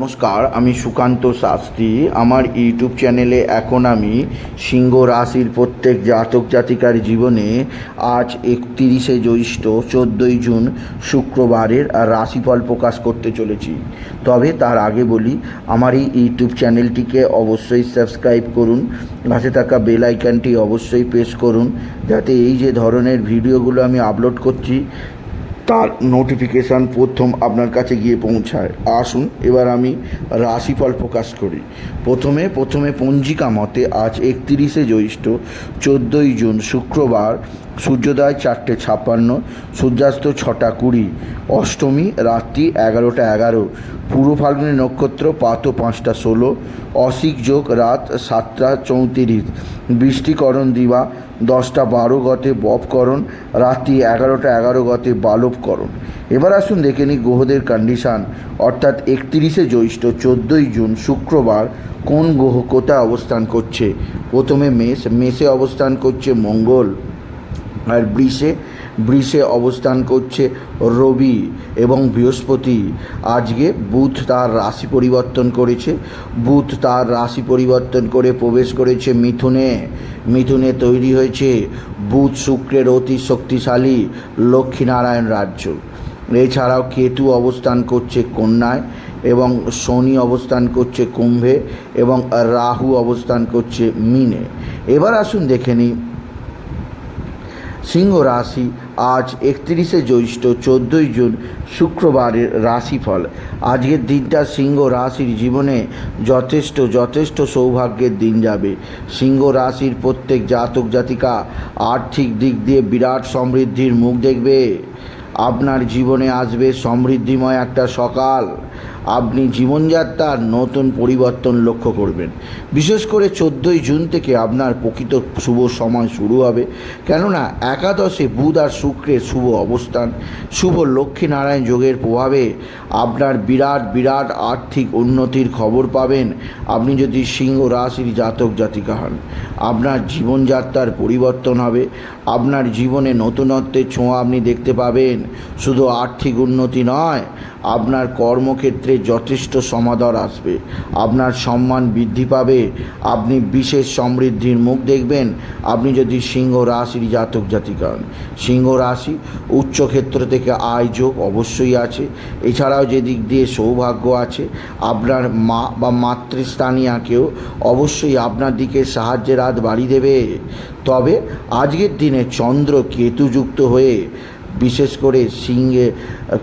নমস্কার, আমি সুকান্ত শাস্ত্রী। আমার ইউটিউব চ্যানেলে এখন আমি সিংহ রাশির প্রত্যেক জাতক জাতিকার জীবনে আজ একতিরিশে জ্যৈষ্ঠ, চোদ্দোই জুন শুক্রবারের রাশিফল প্রকাশ করতে চলেছি। তবে তার আগে বলি, আমার এই ইউটিউব চ্যানেলটিকে অবশ্যই সাবস্ক্রাইব করুন, পাশে থাকা বেল আইকনটি অবশ্যই প্রেস করুন, যাতে এই যে ধরনের ভিডিওগুলো আমি আপলোড করছি তার নোটিফিকেশান প্রথম আপনার কাছে গিয়ে পৌঁছায়। আসুন, এবার আমি রাশিফল প্রকাশ করি। প্রথমে প্রথমে পঞ্জিকা মতে আজ একত্রিশে জ্যৈষ্ঠ, চোদ্দোই জুন, শুক্রবার সূর্যোদয় চারটে ছাপ্পান্ন, সূর্যাস্ত ছটা কুড়ি, অষ্টমী রাত্রি এগারোটা এগারো, পূর্ব ফাল্গুনী নক্ষত্র পাত পাঁচটা ষোলো অসিক যোগ রাত সাতটা চৌত্রিশ, বৃষ্টিকরণ দিবা দশটা বারো গতে বপকরণ, রাত্রি এগারোটা এগারো গতে বালবকরণ। এবার আসুন দেখে নিই গ্রহদের কন্ডিশান অর্থাৎ একত্রিশে জ্যৈষ্ঠ, চোদ্দোই জুন, শুক্রবার কোন গ্রহ কোথায় অবস্থান করছে? প্রথমে মেষ, মেষে অবস্থান করছে মঙ্গল। আর বৃষে বৃষে অবস্থান করছে রবি এবং বৃহস্পতি। আজকে বুধ তার রাশি পরিবর্তন করেছে। বুধ তার রাশি পরিবর্তন করে প্রবেশ করেছে মিথুনে। মিথুনে তৈরি হয়েছে বুধ শুক্রের অতি শক্তিশালী লক্ষ্মীনারায়ণ রাজ্য। এছাড়াও কেতু অবস্থান করছে কন্যায় এবং শনি অবস্থান করছে কুম্ভে এবং রাহু অবস্থান করছে মিনে। এবার আসুন দেখে নিই সিংহ রাশি আজ একত্রিশে জ্যৈষ্ঠ চোদ্দোই জুন শুক্রবারের রাশিফল। আজকের দিনটা সিংহ রাশির জীবনে যথেষ্ট যথেষ্ট সৌভাগ্যের দিন যাবে। সিংহ রাশির প্রত্যেক জাতক জাতিকা আর্থিক দিক দিয়ে বিরাট সমৃদ্ধির মুখ দেখবে। আপনার জীবনে আসবে সমৃদ্ধিময় একটা সকাল। আপনি জীবনযাত্রার নতুন পরিবর্তন লক্ষ্য করবেন। বিশেষ করে চোদ্দোই জুন থেকে আপনার প্রকৃত শুভ সময় শুরু হবে। কেননা একাদশে বুধ আর শুক্রের শুভ অবস্থান। শুভ লক্ষ্মীনারায়ণ যোগের প্রভাবে আপনার বিরাট বিরাট আর্থিক উন্নতির খবর পাবেন। আপনি যদি সিংহ রাশির জাতক জাতিকা হন, আপনার জীবনযাত্রার পরিবর্তন হবে। আপনার জীবনে নতুনত্বের ছোঁয়া আপনি দেখতে পাবেন। শুধু আর্থিক উন্নতি নয় আপনার কর্মক্ষেত্রে যথেষ্ট সমাদর আসবে। আপনার সম্মান বৃদ্ধি পাবে। আপনি বিশেষ সমৃদ্ধির মুখ দেখবেন। আপনি যদি সিংহ রাশির জাতক জাতিকা হন সিংহ রাশি উচ্চক্ষেত্র থেকে আয় যোগ অবশ্যই আছে। এছাড়াও যে দিক দিয়ে সৌভাগ্য আছে, আপনার মা বা মাতৃস্থানীয় কেউ অবশ্যই আপনার দিকে সাহায্যের হাত বাড়িয়ে দেবে। তবে আজকের দিনে চন্দ্র কেতুযুক্ত হয়ে বিশেষ করে সিংহে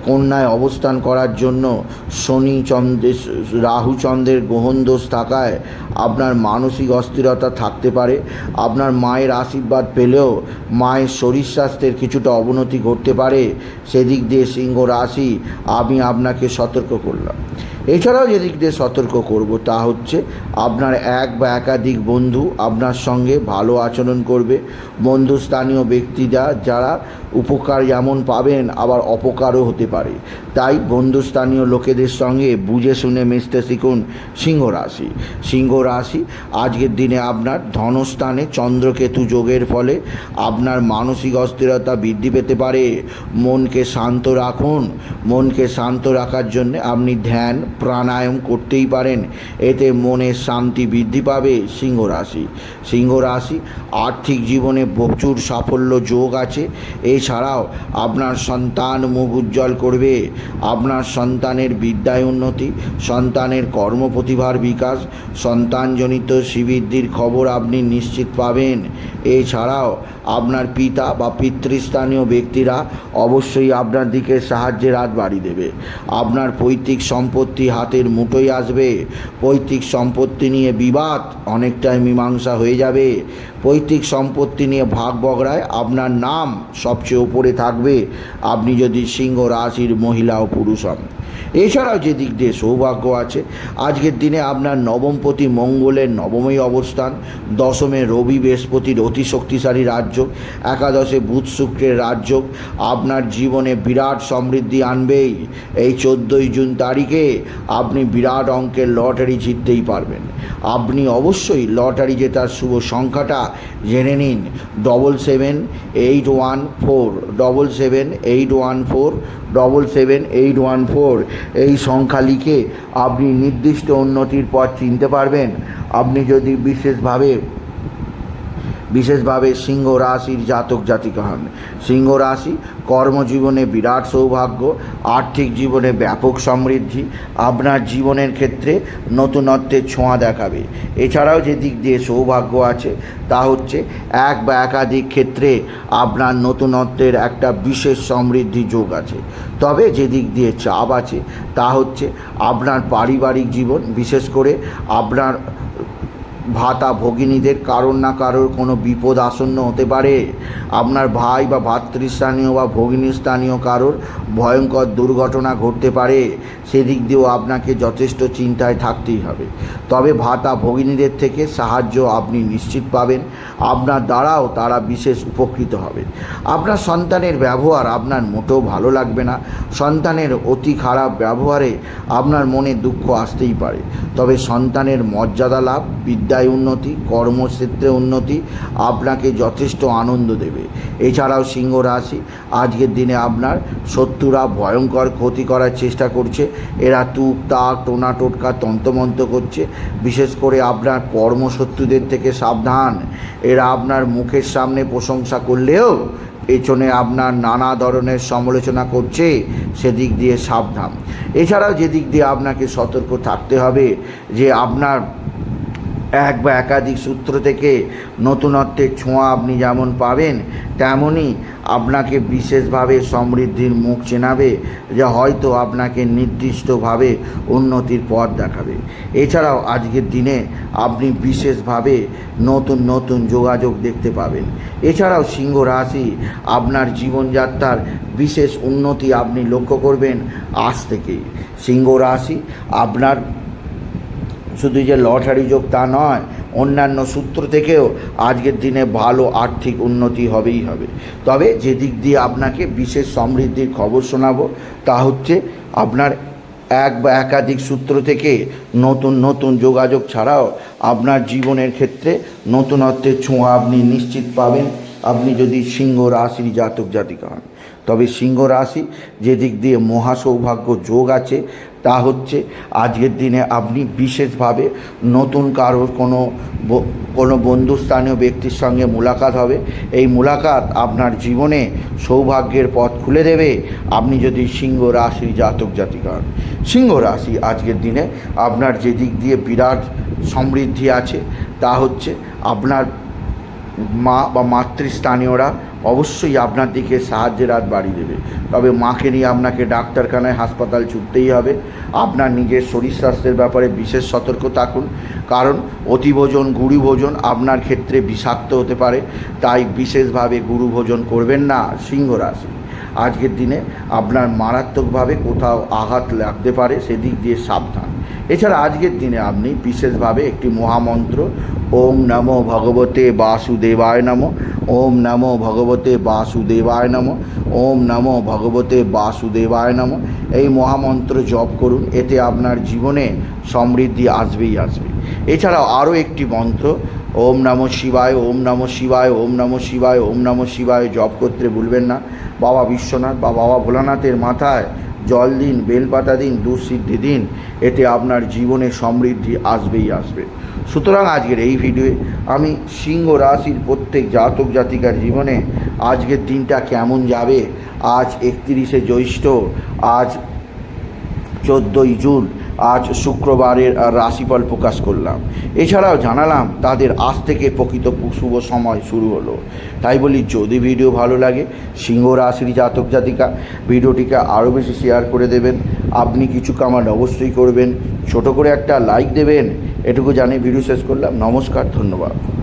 কন্যায় অবস্থান করার জন্য শনি চন্দ্রের রাহুচন্দ্রের গ্রহণ দোষ থাকায় আপনার মানসিক অস্থিরতা থাকতে পারে। আপনার মায়ের আশীর্বাদ পেলেও মায়ের শরীর স্বাস্থ্যের কিছুটা অবনতি ঘটতে পারে। সেদিক দিয়ে সিংহ রাশি, আমি আপনাকে সতর্ক করলাম। এছাড়াও যেদিক দিয়ে সতর্ক করব তা হচ্ছে আপনার এক বা একাধিক বন্ধু আপনার সঙ্গে ভালো আচরণ করবে। বন্ধুস্থানীয় ব্যক্তিরা যারা উপকার যেমন পাবেন, আবার অপকারও হতে পারে। তাই বন্ধুস্থানীয় লোকেদের সঙ্গে বুঝে শুনে মিশতে শিখুন সিংহ রাশি। সিংহ রাশি আজকের দিনে আপনার ধনস্থানে চন্দ্রকেতু যোগের ফলে আপনার মানসিক অস্থিরতা বৃদ্ধি পেতে পারে। মনকে শান্ত রাখুন। মনকে শান্ত রাখার জন্য আপনি ধ্যান প্রাণায়াম করতেই পারেন। এতে মনের শান্তি বৃদ্ধি পাবে সিংহ রাশি সিংহ রাশি আর্থিক জীবনে প্রচুর সাফল্য যোগ আছে। এছাড়াও আপনার সন্তান মুখ উজ্জ্বল করবে। আপনার সন্তানের বিদ্যায় উন্নতি, সন্তানের কর্মপ্রতিভার বিকাশ, সন্তানজনিত শ্রীবৃদ্ধির খবর আপনি নিশ্চিত পাবেন। এছাড়াও আপনার পিতা বা পিতৃস্থানীয় ব্যক্তিরা অবশ্যই আপনার দিকে সাহায্যের হাত বাড়িয়ে দেবে। আপনার পৈতৃক সম্পত্তি হাতের মুঠোয় আসবে। পৈতৃক সম্পত্তি নিয়ে বিবাদ অনেকটাই মীমাংসা হয়ে যাবে। পৈতৃক সম্পত্তি নিয়ে ভাগ বগড়ায় আপনার নাম সবচেয়ে ওপরে থাকবে। আপনি যদি সিংহ রাশির মহিলা ও পুরুষ হন। এছাড়াও যে দিক দিয়ে সৌভাগ্য আছে, আজকের দিনে আপনার নবমপতি মঙ্গলের নবমী অবস্থান, দশমে রবি বৃহস্পতির অতি শক্তিশালী রাজ্য, একাদশে বুধ শুক্রের রাজ্য, আপনার জীবনে বিরাট সমৃদ্ধি আনবেই। এই চোদ্দোই জুন তারিখে আপনি বিরাট অঙ্কের লটারি জিততেই পারবেন। আপনি অবশ্যই লটারি জেতার শুভ সংখ্যাটা জেনে নিন double seven eight one four double seven eight one four double seven eight one four এই সংখ্যা লিখে আপনি নির্দিষ্ট উন্নতির পথ চিনতে পারবেন। আপনি যদি বিশেষভাবে বিশেষভাবে সিংহ রাশির জাতক জাতিকা হন। সিংহ রাশি কর্মজীবনে বিরাট সৌভাগ্য, আর্থিক জীবনে ব্যাপক সমৃদ্ধি, আপনার জীবনের ক্ষেত্রে নতুনত্বের ছোঁয়া দেখাবে। এছাড়াও যে দিক দিয়ে সৌভাগ্য আছে, তা হচ্ছে এক বা একাধিক ক্ষেত্রে আপনার নতুনত্বের একটা বিশেষ সমৃদ্ধি যোগ আছে। তবে যে দিক দিয়ে চাপ আছে, তা হচ্ছে আপনার পারিবারিক জীবন, বিশেষ করে আপনার ভাতা ভগিনীদের কারোর না কারোর কোনো বিপদ আসন্ন হতে পারে। আপনার ভাই বা ভাতৃস্থানীয় বা ভগিনীস্থানীয় কারোর ভয়ঙ্কর দুর্ঘটনা ঘটতে পারে। সেদিক দিয়েও আপনাকে যথেষ্ট চিন্তায় থাকতেই হবে। তবে ভাতা ভগিনীদের থেকে সাহায্য আপনি নিশ্চিত পাবেন। আপনার দ্বারাও তারা বিশেষ উপকৃত হবে। আপনার সন্তানের ব্যবহার আপনার মোটেও ভালো লাগবে না। সন্তানের অতি খারাপ ব্যবহারে আপনার মনে দুঃখ আসতেই পারে। তবে সন্তানের মর্যাদা লাভ বিদ্যায় উন্নতি, কর্মক্ষেত্রে উন্নতি, আপনাকে যথেষ্ট আনন্দ দেবে। এছাড়াও সিংহ রাশি, আজকের দিনে আপনার শত্রুরা ভয়ঙ্কর ক্ষতি করার চেষ্টা করছে। এরা তুক, তাক, টোনা, টোটকা তন্তমন্ত করছে। বিশেষ করে আপনার কর্মশত্রুদের থেকে সাবধান। এরা আপনার মুখের সামনে প্রশংসা করলেও পেছনে আপনার নানা ধরনের সমালোচনা করছে। সেদিক দিয়ে সাবধান। এছাড়াও যেদিক দিয়ে আপনাকে সতর্ক থাকতে হবে যে আপনার এক বা একাধিক সূত্র থেকে নতুনত্বের ছোঁয়া আপনি যেমন পাবেন তেমনই আপনাকে বিশেষভাবে সমৃদ্ধির মুখ চেনাবে, যা হয়তো আপনাকে নির্দিষ্টভাবে উন্নতির পথ দেখাবে। এছাড়াও আজকের দিনে আপনি বিশেষভাবে নতুন নতুন যোগাযোগ দেখতে পাবেন। এছাড়াও সিংহ রাশি আপনার জীবনযাত্রার বিশেষ উন্নতি আপনি লক্ষ্য করবেন আজ থেকেই। সিংহ রাশি আপনার শুধু যে লটারি যোগ তা নয়, অন্যান্য সূত্র থেকেও আজকের দিনে ভালো আর্থিক উন্নতি হবেই হবে। তবে যে দিক দিয়ে আপনাকে বিশেষ সমৃদ্ধির খবর শোনাবো, তা হচ্ছে আপনার এক বা একাধিক সূত্র থেকে নতুন নতুন যোগাযোগ ছাড়াও আপনার জীবনের ক্ষেত্রে নতুনত্বের ছোঁয়া আপনি নিশ্চিত পাবেন। আপনি যদি সিংহ রাশির জাতক জাতিকা হন, তবে সিংহ রাশি যে দিক দিয়ে মহা সৌভাগ্য যোগ আছে তা হচ্ছে আজকের দিনে আপনি বিশেষভাবে নতুন কারোর কোনো কোনো বন্ধুস্থানীয় ব্যক্তির সঙ্গে মুলাকাত হবে। এই মুলাকাত আপনার জীবনে সৌভাগ্যের পথ খুলে দেবে। আপনি যদি সিংহ রাশি জাতক জাতিকা হন। সিংহ রাশি আজকের দিনে আপনার যে দিক দিয়ে বিরাট সমৃদ্ধি আছে, তা হচ্ছে আপনার মা বা মাতৃস্থানীয়রা অবশ্যই আপনার দিকে সাহায্যের হাত বাড়িয়ে দেবে। তবে মাকে নিয়ে আপনাকে ডাক্তারখানায় হাসপাতাল ছুটতেই হবে। আপনার নিজের শরীর স্বাস্থ্যের ব্যাপারে বিশেষ সতর্ক থাকুন। কারণ অতিভোজন গুরু ভোজন আপনার ক্ষেত্রে বিষাক্ত হতে পারে। তাই বিশেষভাবে গুরু ভোজন করবেন না সিংহ রাশি। আজকের দিনে আপনার মারাত্মকভাবে কোথাও আঘাত লাগতে পারে, সেদিক দিয়ে সাবধান। এছাড়া আজকের দিনে আপনি বিশেষভাবে একটি মহামন্ত্র, ওম নমো ভগবতে বাসুদেবায় নমঃ, ওম নমো ভগবতে বাসুদেবায় নমঃ, ওম নমো ভগবতে বাসুদেবায় নমঃ। এই মহামন্ত্র জপ করুন, এতে আপনার জীবনে সমৃদ্ধি আসবেই আসবে। এছাড়াও আরও একটি মন্ত্র, ওম নমঃ শিবায়, ওম নমঃ শিবায়, ওম নমঃ শিবায়, ওম নমঃ শিবায় জপ করতে ভুলবেন না। বাবা বিশ্বনাথ বা বাবা ভোলানাথের মাথায় জল দিন, বেলপাতা দিন, দুঃসিদ্ধি দিন, এতে আপনার জীবনে সমৃদ্ধি আসবেই আসবে। সুতরাং আজকের এই ভিডিওয়ে আমি সিংহ রাশির প্রত্যেক জাতক জাতিকার জীবনে আজকের দিনটা কেমন যাবে? আজ একত্রিশে জ্যৈষ্ঠ, আজ চোদ্দোই জুন আজ শুক্রবারের রাশিফল প্রকাশ করলাম। এছাড়াও জানালাম তাদের আজ থেকে প্রকৃত শুভ সময় শুরু হলো। তাই বলি, যদি ভিডিও ভালো লাগে, সিংহ রাশির জাতক জাতিকা, ভিডিওটিকে আরও বেশি শেয়ার করে দেবেন। আপনি কিছু কামান অবশ্যই করবেন। ছোট করে একটা লাইক দেবেন। এটুকু জানিয়ে ভিডিও শেষ করলাম। নমস্কার, ধন্যবাদ।